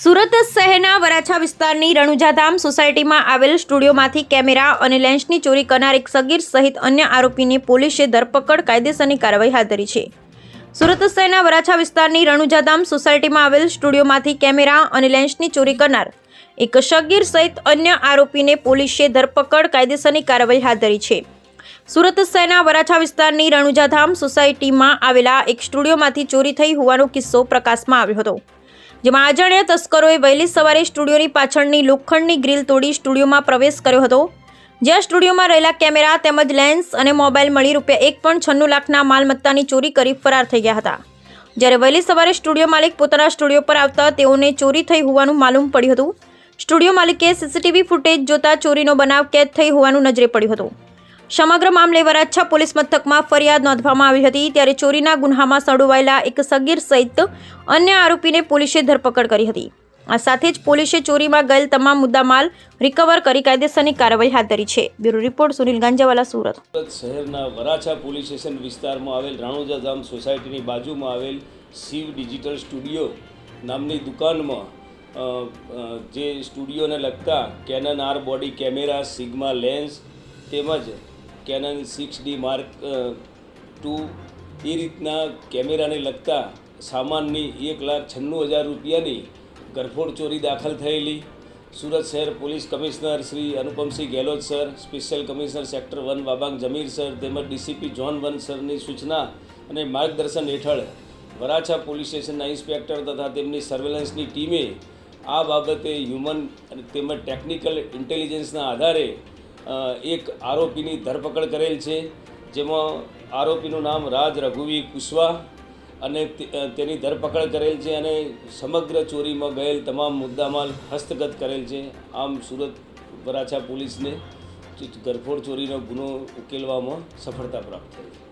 સુરત શહેરના વરાછા વિસ્તારની રણુજાધામ સોસાયટીમાં આવેલ સ્ટુડિયોમાંથી કેમેરા અને લેન્સની ચોરી કરનાર એક સગીર સહિત અન્ય આરોપીની પોલીસે ધરપકડ કાયદેસરની કાર્યવાહી હાથ ધરી છે. સુરત શહેરના વરાછા વિસ્તારની રણુજાધામ સોસાયટીમાં આવેલ સ્ટુડિયોમાંથી કેમેરા અને લેન્સની ચોરી કરનાર એક સગીર સહિત અન્ય આરોપીને પોલીસે ધરપકડ કાયદેસરની કાર્યવાહી હાથ ધરી છે. સુરત શહેરના વરાછા વિસ્તારની રણુજાધામ સોસાયટીમાં આવેલા એક સ્ટુડિયોમાંથી ચોરી થઈ હોવાનો કિસ્સો પ્રકાશમાં આવ્યો હતો. જેમાં અજાણ્યા તસ્કરોએ વહેલી સવારે સ્ટુડિયોની પાછળની લોખંડની ગ્રીલ તોડી સ્ટુડિયોમાં પ્રવેશ કર્યો હતો. જ્યાં સ્ટુડિયોમાં રહેલા કેમેરા તેમજ લેન્સ અને મોબાઈલ મળી રૂપિયા એક પણ છન્નું લાખના માલમત્તાની ચોરી કરી ફરાર થઈ ગયા હતા. જ્યારે વહેલી સવારે સ્ટુડિયો માલિક પોતાના સ્ટુડિયો પર આવતા તેઓને ચોરી થઈ હોવાનું માલુમ પડ્યું હતું. સ્ટુડિયો માલિકે સીસીટીવી ફૂટેજ જોતા ચોરીનો બનાવ કેદ થઈ હોવાનું નજરે પડ્યું હતું. સમગ્ર મામલે વરાછા પોલીસ મથકમાં ફરિયાદ નોંધવામાં આવી હતી ત્યારે ચોરીના ગુન્હામાં સંડોવાયેલા એક સગીર સહિત અન્ય આરોપીને પોલીસે ધરપકડ કરી હતી. આ સાથે જ પોલીસે ચોરીમાં ગયેલ તમામ મુદ્દામાલ રિકવર કરી કાયદેસરની કાર્યવાહી હાથ ધરી છે. Bureau report, Sunil Ganjawala, Surat. શહેરના વરાછા પોલીસ સ્ટેશન વિસ્તારમાં આવેલ રાણોજા ધામ સોસાયટીની બાજુમાં આવેલ શિવ ડિજિટલ સ્ટુડિયો નામની દુકાનમાં જે સ્ટુડિયોને લગતા Canon R body camera Sigma lens તેમજ Canon six D mark two એ રીતના કેમેરાને લગતા સામાનની એક લાખ છન્નું હજાર રૂપિયાની ગરફોડ ચોરી દાખલ થયેલી. સુરત શહેર police commissioner Shri Anupamsinh Gehlot sir, special commissioner sector one Babang Jamir sir, તેમજ ડીસીપી જોન વન સરની સૂચના અને માર્ગદર્શન હેઠળ વરાછા પોલીસ સ્ટેશનના ઇન્સ્પેક્ટર તથા તેમની સર્વેલન્સની ટીમે આ બાબતે હ્યુમન અને તેમજ ટેકનિકલ ઇન્ટેલિજન્સના આધારે એક આરોપીની ધરપકડ કરેલ છે, જેમાં આરોપીનું નામ રાજ રઘુવી કુશવા અને તેની ધરપકડ કરેલ છે અને સમગ્ર ચોરીમાં ગયેલ તમામ મુદ્દામાલ હસ્તગત કરેલ છે. આમ સુરત વરાછા પોલીસને ગરફોડ ચોરીનો ગુનો ઉકેલવામાં સફળતા પ્રાપ્ત થઈ.